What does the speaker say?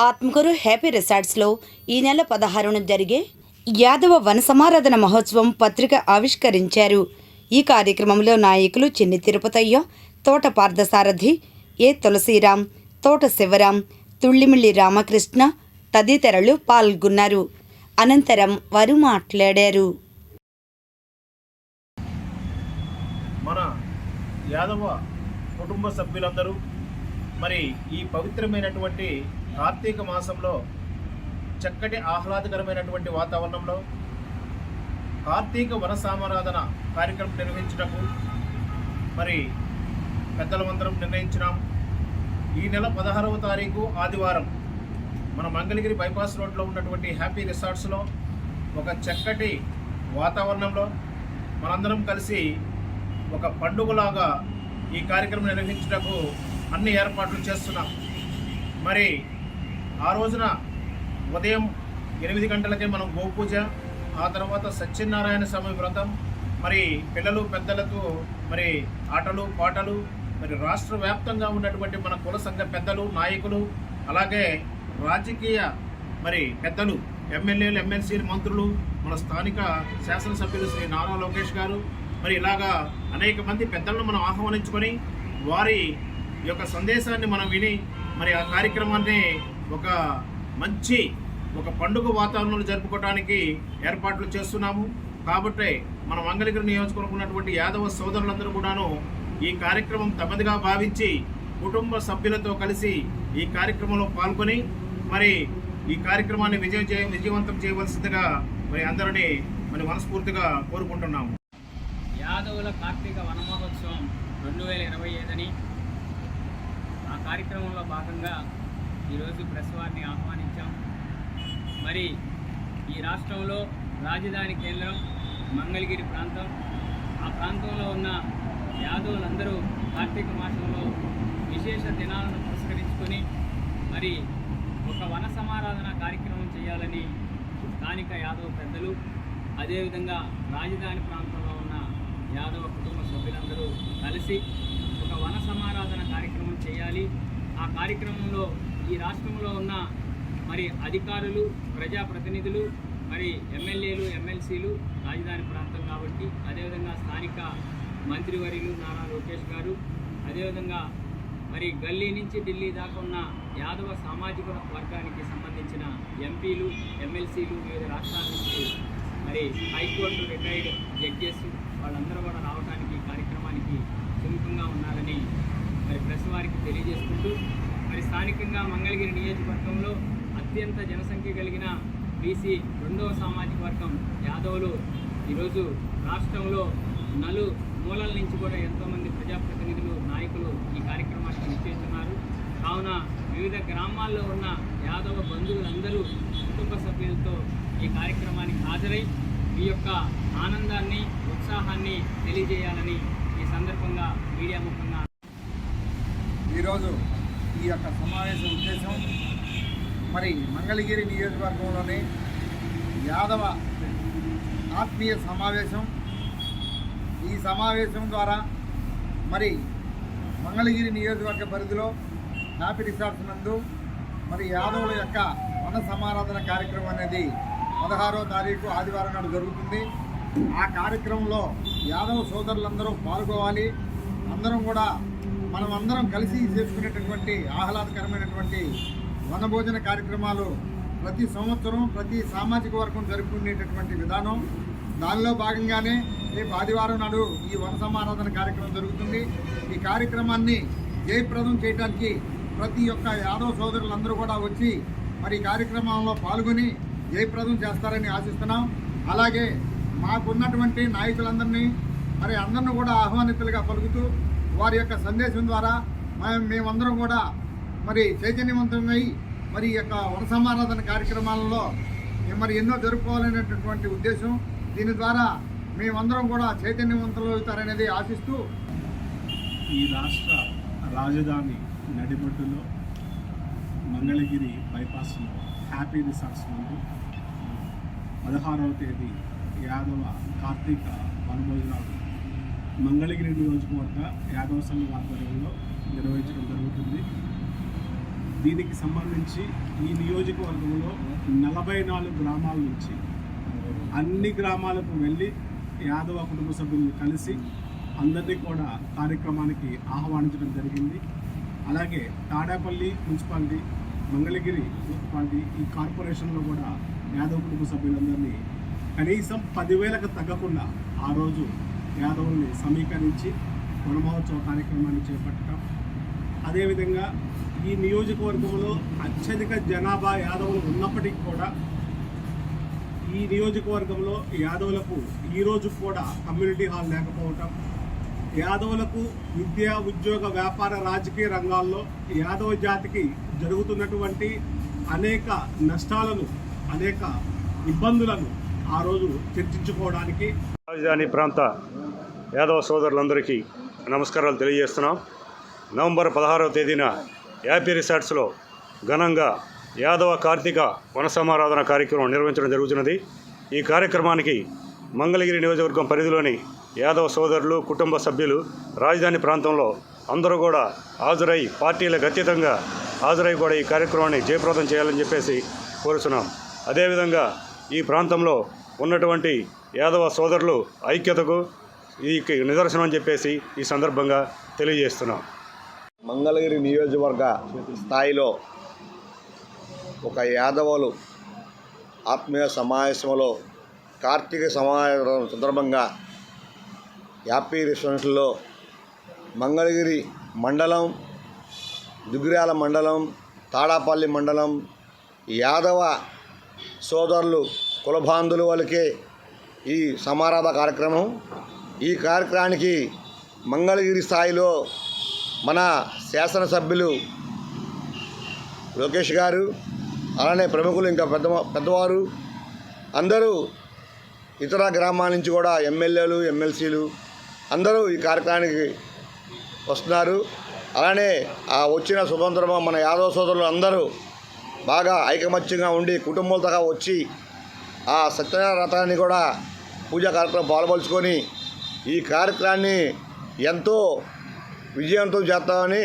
Atmakur happy రిసార్ట్స్లో ఈ నెల పదహారున జరిగే యాదవ వన సమారాధన మహోత్సవం పత్రిక ఆవిష్కరించారు. ఈ కార్యక్రమంలో నాయకులు చిన్ని తిరుపతయ్య తోట పార్థసారథి ఏ తులసీరాం తోట శివరాం తుళ్ళిమిళ్ళి రామకృష్ణ తదితరులు పాల్గొన్నారు. అనంతరం వారు మాట్లాడారు. మన యాదవ కుటుంబ సభ్యులందరూ మరి ఈ పవిత్రమైనటువంటి కార్తీక మాసంలో చక్కటి ఆహ్లాదకరమైనటువంటి వాతావరణంలో కార్తీక వన సామరాధన కార్యక్రమం నిర్వహించటకు మరి పెద్దలమందరం నిర్ణయించినాం. ఈ నెల పదహారవ తారీఖు ఆదివారం మన మంగళగిరి బైపాస్ రోడ్లో ఉన్నటువంటి హ్యాపీ రిసార్ట్స్లో ఒక చక్కటి వాతావరణంలో మనందరం కలిసి ఒక పండుగలాగా ఈ కార్యక్రమం నిర్వహించుటకు అన్ని ఏర్పాట్లు చేస్తున్నాం. మరి ఆ రోజున ఉదయం ఎనిమిది గంటలకే మనం గోపూజ ఆ తర్వాత సత్యనారాయణ స్వామి వ్రతం మరి పిల్లలు పెద్దలకు మరి ఆటలు పాటలు మరి రాష్ట్ర వ్యాప్తంగా ఉన్నటువంటి మన కుల సంఘ పెద్దలు నాయకులు అలాగే రాజకీయ మరి పెద్దలు ఎమ్మెల్యేలు ఎమ్మెల్సీలు మంత్రులు మన స్థానిక శాసనసభ్యులు శ్రీ నారా లోకేష్ గారు మరి ఇలాగా అనేక మంది పెద్దలను మనం ఆహ్వానించుకొని వారి యొక్క సందేశాన్ని మనం విని మరి ఆ కార్యక్రమాన్ని ఒక మంచి ఒక పండుగ వాతావరణంలో జరుపుకోవడానికి ఏర్పాట్లు చేస్తున్నాము. కాబట్టి మన మంగళగిరి నియోజకవర్గం ఉన్నటువంటి యాదవ సోదరులందరూ కూడాను ఈ కార్యక్రమం తమదిగా భావించి కుటుంబ సభ్యులతో కలిసి ఈ కార్యక్రమంలో పాల్గొని మరి ఈ కార్యక్రమాన్ని విజయం చే విజయవంతం చేయవలసిందిగా మరి అందరినీ మరి మనస్ఫూర్తిగా కోరుకుంటున్నాము. యాదవుల కార్తీక వనమహోత్సవం రెండు వేల ఇరవై ఐదని ఆ కార్యక్రమంలో భాగంగా ఈరోజు ప్రెస్ వారిని ఆహ్వానించాం. మరి ఈ రాష్ట్రంలో రాజధాని కేంద్రం మంగళగిరి ప్రాంతం. ఆ ప్రాంతంలో ఉన్న యాదవులందరూ కార్తీక మాసంలో విశేష దినాలను పురస్కరించుకొని మరి ఒక వన సమారాధన కార్యక్రమం చేయాలని స్థానిక యాదవ పెద్దలు అదేవిధంగా రాజధాని ప్రాంతంలో ఉన్న యాదవ కుటుంబ సభ్యులందరూ కలిసి ఒక వన సమారాధన కార్యక్రమం చేయాలి. ఆ కార్యక్రమంలో ఈ రాష్ట్రంలో ఉన్న మరి అధికారులు ప్రజాప్రతినిధులు మరి ఎమ్మెల్యేలు ఎమ్మెల్సీలు రాజధాని ప్రాంతం కాబట్టి అదేవిధంగా స్థానిక మంత్రివర్యులు నారా లోకేష్ గారు అదేవిధంగా మరి గల్లీ నుంచి ఢిల్లీ దాకా ఉన్న యాదవ సామాజిక వర్గానికి సంబంధించిన ఎంపీలు ఎమ్మెల్సీలు వివిధ రాష్ట్రాల నుంచి మరి హైకోర్టు రిటైర్డ్ జడ్జెస్ వాళ్ళందరూ కూడా రావడానికి కార్యక్రమానికి సుముఖంగా ఉన్నారని మరి ప్రెస్ వారికి తెలియజేసుకుంటూ మరి స్థానికంగా మంగళగిరి నియోజకవర్గంలో అత్యంత జనసంఖ్య కలిగిన బీసీ రెండవ సామాజిక వర్గం యాదవులు. ఈరోజు రాష్ట్రంలో నలు మూలల నుంచి కూడా ఎంతోమంది ప్రజాప్రతినిధులు నాయకులు ఈ కార్యక్రమానికి నిశ్చయిస్తున్నారు కావున వివిధ గ్రామాల్లో ఉన్న యాదవ బంధువులందరూ కుటుంబ సభ్యులతో ఈ కార్యక్రమానికి హాజరై ఈ యొక్క ఆనందాన్ని ఉత్సాహాన్ని తెలియజేయాలని ఈ సందర్భంగా మీడియా ముఖంగా ఈరోజు ఈ యొక్క సమావేశం ఉద్దేశం మరి మంగళగిరి నియోజకవర్గంలోని యాదవ ఆత్మీయ సమావేశం. ఈ సమావేశం ద్వారా మరి మంగళగిరి నియోజకవర్గ పరిధిలో హ్యాపీ రిసార్ట్స్ నందు మరి యాదవుల యొక్క వన సమారాధన కార్యక్రమం అనేది పదహారో తారీఖు ఆదివారం నాడు జరుగుతుంది. ఆ కార్యక్రమంలో యాదవ సోదరులందరూ పాల్గొవాలి. అందరం కూడా మనం అందరం కలిసి చేసుకునేటటువంటి ఆహ్లాదకరమైనటువంటి వనభోజన కార్యక్రమాలు ప్రతి సంవత్సరం ప్రతి సామాజిక వర్గం జరుపుకునేటటువంటి విధానం. దానిలో భాగంగానే రేపు ఆదివారం నాడు ఈ వన సమారాధన కార్యక్రమం జరుగుతుంది. ఈ కార్యక్రమాన్ని జయప్రదం చేయడానికి ప్రతి ఒక్క యాదవ సోదరులందరూ కూడా వచ్చి మరి ఈ కార్యక్రమంలో పాల్గొని జయప్రదం చేస్తారని ఆశిస్తున్నాం. అలాగే మాకున్నటువంటి నాయకులందరినీ మరి అందరిని కూడా ఆహ్వానితులుగా పలుకుతూ వారి యొక్క సందేశం ద్వారా మేము మేమందరం కూడా మరి చైతన్యవంతమై మరి ఈ యొక్క వనసమారాధన కార్యక్రమాలలో మరి ఎన్నో జరుపుకోవాలనేటటువంటి ఉద్దేశం. దీని ద్వారా మేమందరం కూడా చైతన్యవంతులు అవుతారనేది ఆశిస్తూ ఈ రాష్ట్ర రాజధాని నడిబొడ్డులో మంగళగిరి బైపాస్లో హ్యాపీ రిసార్ట్స్ నుండి పదహారవ తేదీ యాదవ కార్తీక వనభోజనాలు మంగళగిరి నియోజకవర్గ యాదవ సంఘం ఆధ్వర్యంలో నిర్వహించడం జరుగుతుంది. దీనికి సంబంధించి ఈ నియోజకవర్గంలో నలభై నాలుగు గ్రామాల నుంచి అన్ని గ్రామాలకు వెళ్ళి యాదవ కుటుంబ సభ్యులను కలిసి అందరినీ కూడా కార్యక్రమానికి ఆహ్వానించడం జరిగింది. అలాగే తాడేపల్లి మున్సిపాలిటీ మంగళగిరి మున్సిపాలిటీ ఈ కార్పొరేషన్లో కూడా యాదవ కుటుంబ సభ్యులందరినీ కనీసం పదివేలకు తగ్గకుండా ఆ రోజు యాదవుల్ని సమీకరించి వనమహోత్సవ కార్యక్రమాన్ని చేపట్టడం. అదేవిధంగా ఈ నియోజకవర్గంలో అత్యధిక జనాభా యాదవులు ఉన్నప్పటికీ కూడా ఈ నియోజకవర్గంలో యాదవులకు ఈరోజు కూడా కమ్యూనిటీ హాల్ లేకపోవటం. యాదవులకు విద్య ఉద్యోగ వ్యాపార రాజకీయ రంగాల్లో యాదవ జాతికి జరుగుతున్నటువంటి అనేక నష్టాలను అనేక ఇబ్బందులను ఆ రోజు చర్చించుకోవడానికి రాజధాని ప్రాంత యాదవ సోదరులందరికీ నమస్కారాలు తెలియజేస్తున్నాం. నవంబర్ పదహారవ తేదీన యాపీ రిసార్ట్స్లో ఘనంగా యాదవ కార్తీక వనసమారాధన కార్యక్రమం నిర్వహించడం జరుగుతున్నది. ఈ కార్యక్రమానికి మంగళగిరి నియోజకవర్గం పరిధిలోని యాదవ సోదరులు కుటుంబ సభ్యులు రాజధాని ప్రాంతంలో అందరూ కూడా హాజరై పార్టీలకు అతీతంగా హాజరై కూడా ఈ కార్యక్రమాన్ని జయప్రదం చేయాలని చెప్పేసి కోరుతున్నాం అదేవిధంగా ఈ ప్రాంతంలో ఉన్నటువంటి యాదవ సోదరులు ఐక్యతకు ఈ నిదర్శనం అని చెప్పేసి ఈ సందర్భంగా తెలియజేస్తున్నాం. మంగళగిరి నియోజకవర్గ స్థాయిలో ఒక యాదవులు ఆత్మీయ సమావేశంలో కార్తీక సమావేశం సందర్భంగా యాపీ రెస్టారెంట్లో మంగళగిరి మండలం దుగ్గిరాల మండలం తాడాపల్లి మండలం యాదవ సోదరులు కులబాంధులు వాళ్ళకే ఈ సమారాధ కార్యక్రమం ఈ కార్యక్రమానికి మంగళగిరి స్థాయిలో మన శాసనసభ్యులు లోకేష్ గారు అలానే ప్రముఖులు ఇంకా పెద్ద పెద్దవారు అందరూ ఇతర గ్రామాల నుంచి కూడా ఎమ్మెల్యేలు ఎమ్మెల్సీలు అందరూ ఈ కార్యక్రమానికి వస్తున్నారు. అలానే ఆ వచ్చిన సుభంతరమ మన యాదవ సోదరులు అందరూ బాగా ఐకమత్యంగా ఉండి కుటుంబాలతో వచ్చి ఆ సత్యనారాయణ రథాన్ని కూడా పూజా కార్యక్రమం పాల్పంచుకొని ఈ కార్యక్రమాన్ని ఎంతో విజయవంతం చేస్తామని